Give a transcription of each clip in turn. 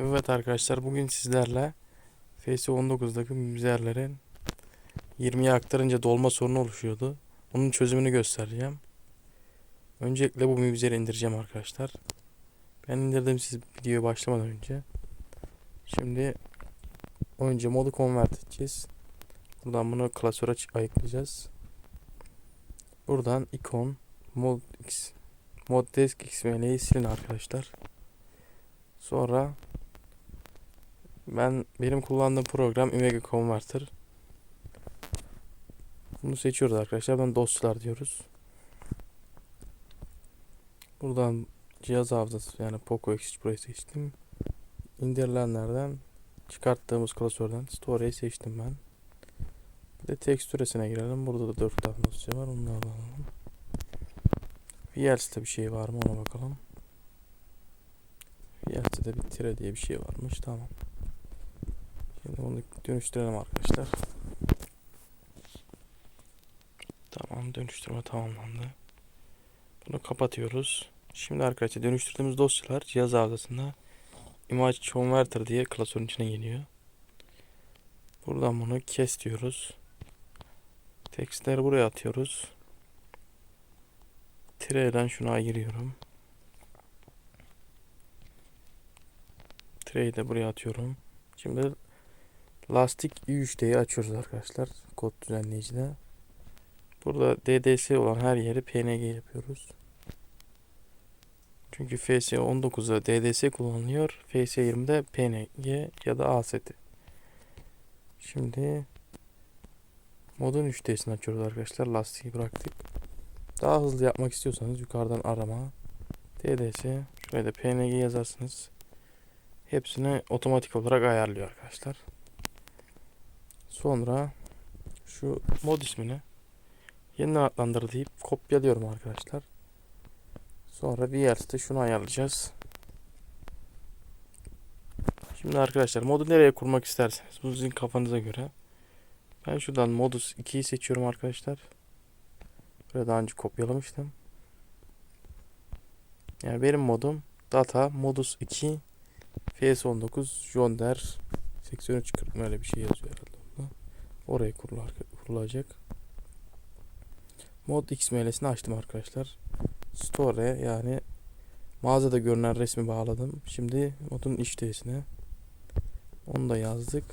Evet arkadaşlar bugün sizlerle FS19'daki müzerlerin 20'ye aktarınca dolma sorunu oluşuyordu. Onun çözümünü göstereceğim. Öncelikle bu müzeri indireceğim arkadaşlar. Ben indirdim siz videoya başlamadan önce. Şimdi önce modu convert edeceğiz. Buradan bunu klasöre ayıklayacağız. Buradan icon mod x mod desk xml'yi silin arkadaşlar. Sonra ben benim kullandığım program Image Converter. Bunu seçiyoruz arkadaşlar. Ben dosyalar diyoruz. Buradan cihaz hafızası yani Poco X burayı seçtim. İndirilenlerden çıkarttığımız klasörden Storage'i seçtim ben. Bir de tekstüresine girelim. Burada da 4 tane dosya var. Onları alalım. VLC'de bir şey var mı ona bakalım. VLC'de bir tire diye bir şey varmış. Tamam. Şimdi onu dönüştürelim arkadaşlar. Tamam dönüştürme tamamlandı. Bunu kapatıyoruz. Şimdi arkadaşlar dönüştürdüğümüz dosyalar cihaz hafızasında Image Converter diye klasörün içine geliyor. Buradan bunu kes diyoruz. Tekstleri buraya atıyoruz. Tire'den şunu ayırıyorum. Tireyi de buraya atıyorum. Şimdi Lastik i3D'yi açıyoruz arkadaşlar. Kod düzenleyicide. Burada DDS olan her yeri PNG yapıyoruz. Çünkü FS19'da DDS kullanılıyor. FS20'de PNG ya da AST. Şimdi modun 3D'sini açıyoruz arkadaşlar. Lastiği bıraktık. Daha hızlı yapmak istiyorsanız yukarıdan arama. DDS. Da PNG yazarsınız. Hepsini otomatik olarak ayarlıyor arkadaşlar. Sonra şu mod ismini yeniden adlandır deyip kopyalıyorum arkadaşlar. Sonra VLC'de şunu ayarlayacağız. Şimdi arkadaşlar modu nereye kurmak isterseniz bu sizin kafanıza göre. Ben şuradan modus 2'yi seçiyorum arkadaşlar. Buraya daha önce kopyalamıştım. Yani benim modum data modus 2 FS19 Jonder 83 40 öyle bir şey yazıyor. Oraya kurulacak. Mod XML'sini açtım arkadaşlar. Store yani mağazada görünen resmi bağladım. Şimdi modun işteyesine onu da yazdık.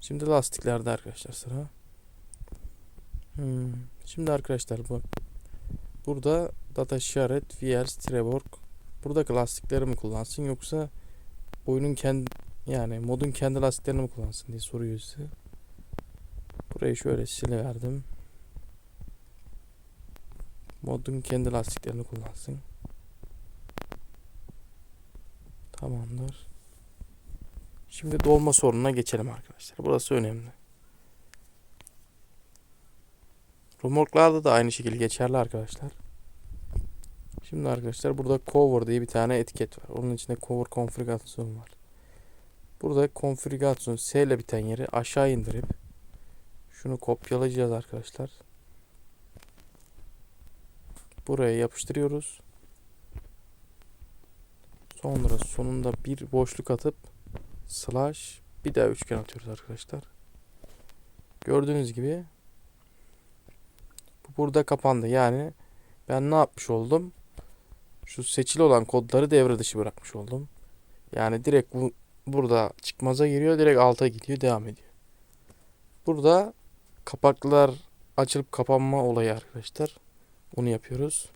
Şimdi lastiklerde arkadaşlar sıra. Hmm. Şimdi arkadaşlar bak. Burada data işaret VRs Trevork. Buradaki lastikleri mi kullansın yoksa oyunun kendi yani modun kendi lastiklerini mi kullansın diye soruyor size. Burayı şöyle siliverdim. Modun kendi lastiklerini kullansın. Tamamdır. Şimdi dolma sorununa geçelim arkadaşlar. Burası önemli. Remorklarda da aynı şekilde geçerli arkadaşlar. Şimdi arkadaşlar burada cover diye bir tane etiket var. Onun içinde cover konfigürasyon var. Burada konfigürasyon S ile biten yeri aşağı indirip şunu kopyalayacağız arkadaşlar. Buraya yapıştırıyoruz. Sonra sonunda bir boşluk atıp slash bir daha üçgen atıyoruz arkadaşlar. Gördüğünüz gibi bu burada kapandı. Yani ben ne yapmış oldum? Şu seçili olan kodları devre dışı bırakmış oldum. Yani direkt bu burada çıkmaza giriyor. Direkt alta gidiyor. Devam ediyor. Burada kapaklar açılıp kapanma olayı arkadaşlar. Onu yapıyoruz.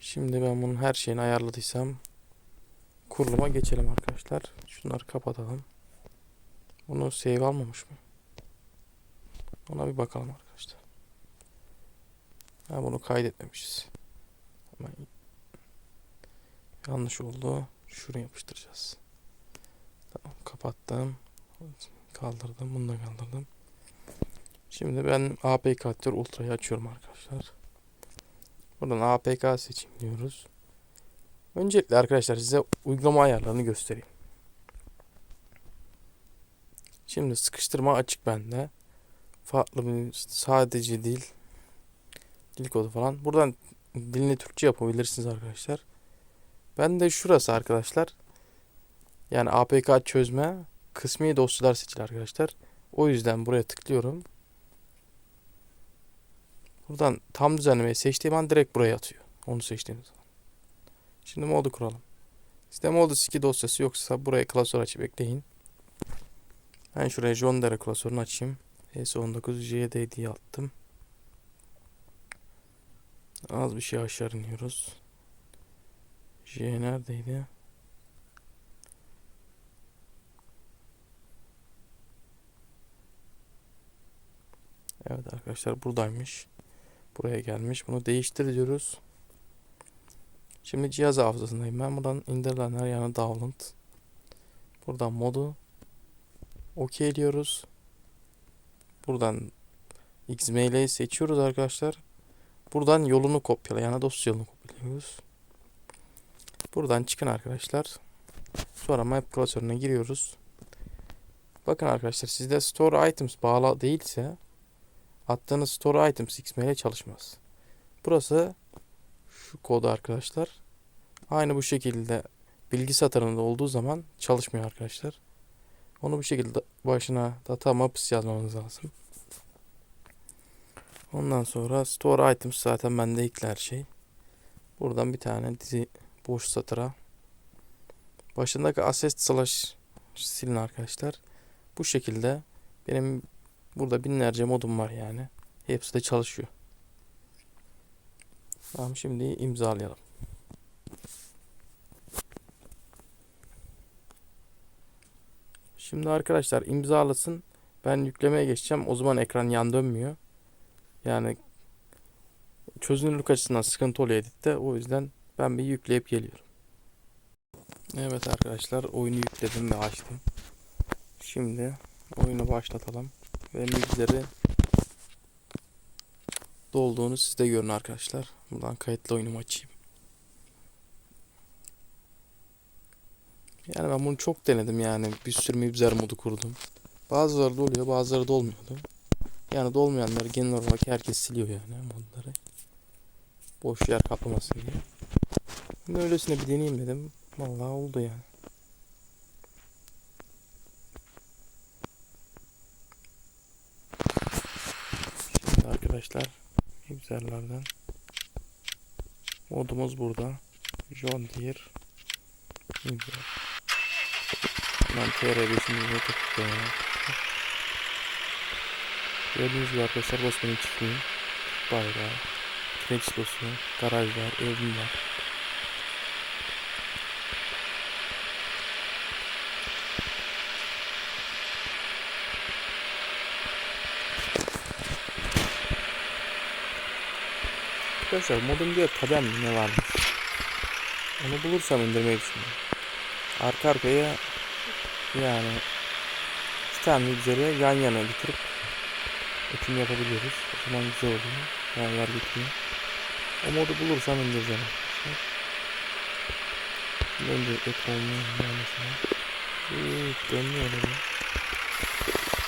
Şimdi ben bunun her şeyini ayarladıysam kuruluma geçelim arkadaşlar. Şunları kapatalım. Bunu save almamış mı? Ona bir bakalım arkadaşlar. Ha bunu kaydetmemişiz. Hemen yanlış oldu. Şuraya yapıştıracağız. Tamam kapattım. Kaldırdım. Bunu da kaldırdım. Şimdi ben APK Capture Ultra'yı açıyorum arkadaşlar. Buradan APK seçim diyoruz. Öncelikle arkadaşlar size uygulama ayarlarını göstereyim. Şimdi sıkıştırma açık bende. Farklı bir sadece dil dil kodu falan. Buradan dilini Türkçe yapabilirsiniz arkadaşlar. Ben de şurası arkadaşlar. Yani APK çözme kısmi dosyalar seçili arkadaşlar. O yüzden buraya tıklıyorum. Buradan tam düzenlemeyi seçtiğim an direkt buraya atıyor. Onu seçtiğim zaman. Şimdi modu kuralım. Sistem modu 2 dosyası yoksa buraya klasör açıp ekleyin. Ben şuraya John Deere klasörünü açayım. S19 JD diye attım. Az bir şey aşağı iniyoruz. J neredeydi? Evet arkadaşlar buradaymış. Buraya gelmiş. Bunu değiştir diyoruz. Şimdi cihaz hafızasındayım. Ben buradan indirilenler yani download. Buradan modu OK diyoruz. Buradan XML'yi seçiyoruz arkadaşlar. Buradan yolunu kopyala yani dosya yolunu kopyalıyoruz. Buradan çıkın arkadaşlar. Sonra map klasörüne giriyoruz. Bakın arkadaşlar sizde store items bağlı değilse attığınız store items XML çalışmaz. Burası şu kodu arkadaşlar. Aynı bu şekilde bilgi satırında olduğu zaman çalışmıyor arkadaşlar. Onu bu şekilde başına data maps yazmanız lazım. Ondan sonra store items zaten bende ekli her şey. Buradan bir tane dizi boş satıra. Başındaki assist slash silin arkadaşlar. Bu şekilde benim burada binlerce modum var yani. Hepsi de çalışıyor. Tamam şimdi imzalayalım. Şimdi arkadaşlar imzalasın. Ben yüklemeye geçeceğim. O zaman ekran yan dönmüyor. Yani çözünürlük açısından sıkıntı oluyor editte. O yüzden ben bir yükleyip geliyorum. Evet arkadaşlar oyunu yükledim ve açtım. Şimdi oyunu başlatalım. Ve mixleri dolduğunu siz de görün arkadaşlar. Buradan kayıtlı oyunumu açayım. Yani ben bunu çok denedim yani. Bir sürü mibzer modu kurdum. Bazıları da oluyor bazıları da olmuyordu. Yani dolmayanları genel olarak herkes siliyor yani modları. Boş yer kaplamasın diye. Ben öylesine bir deneyeyim dedim. Vallahi oldu yani. Şimdi arkadaşlar mibzerlerden modumuz burada. John Deere mibzer. Hemen TR5'imizi tıklayalım. Gördüğünüz gibi arkadaşlar Bosman'ın çiftliği, bayrağı, kireç dosya, garaj var, evim var. Arkadaşlar modum diyor mi ne varmış. Onu bulursam indirmeyi düşünüyorum. Arka arkaya yani iki tane üzeri yan yana getirip ekim yapabiliyoruz. O zaman güzel oluyor. Yani yer gitmiyor. O modu bulursam indireceğim. Şimdi önce ek olmuyor mesela. Evet, dönmüyor öyle.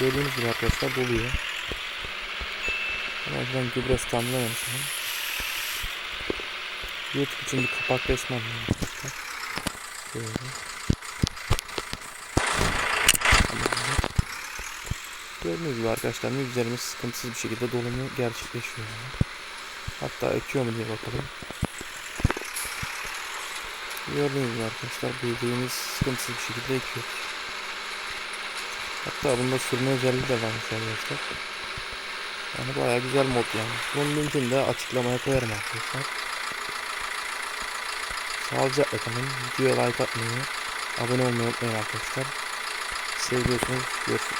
Gördüğünüz gibi arkadaşlar doluyor. Ama ben gübre standlamamışım. YouTube için bir kapak resmi. Böyle. Gördüğünüz gibi arkadaşlar üzerimiz sıkıntısız bir şekilde dolumu gerçekleşiyor. Hatta ekiyor mu diye bakalım. Gördüğünüz gibi arkadaşlar bildiğimiz sıkıntısız bir şekilde ekiyor. Hatta bunda sürme özelliği de varmış arkadaşlar. Yani bayağı güzel mod yani. Bunun linkini de açıklamaya koyarım arkadaşlar. Sağlıcakla kalın. Videoya like atmayı, abone olmayı unutmayın arkadaşlar. Seviyorsunuz. Görüşürüz.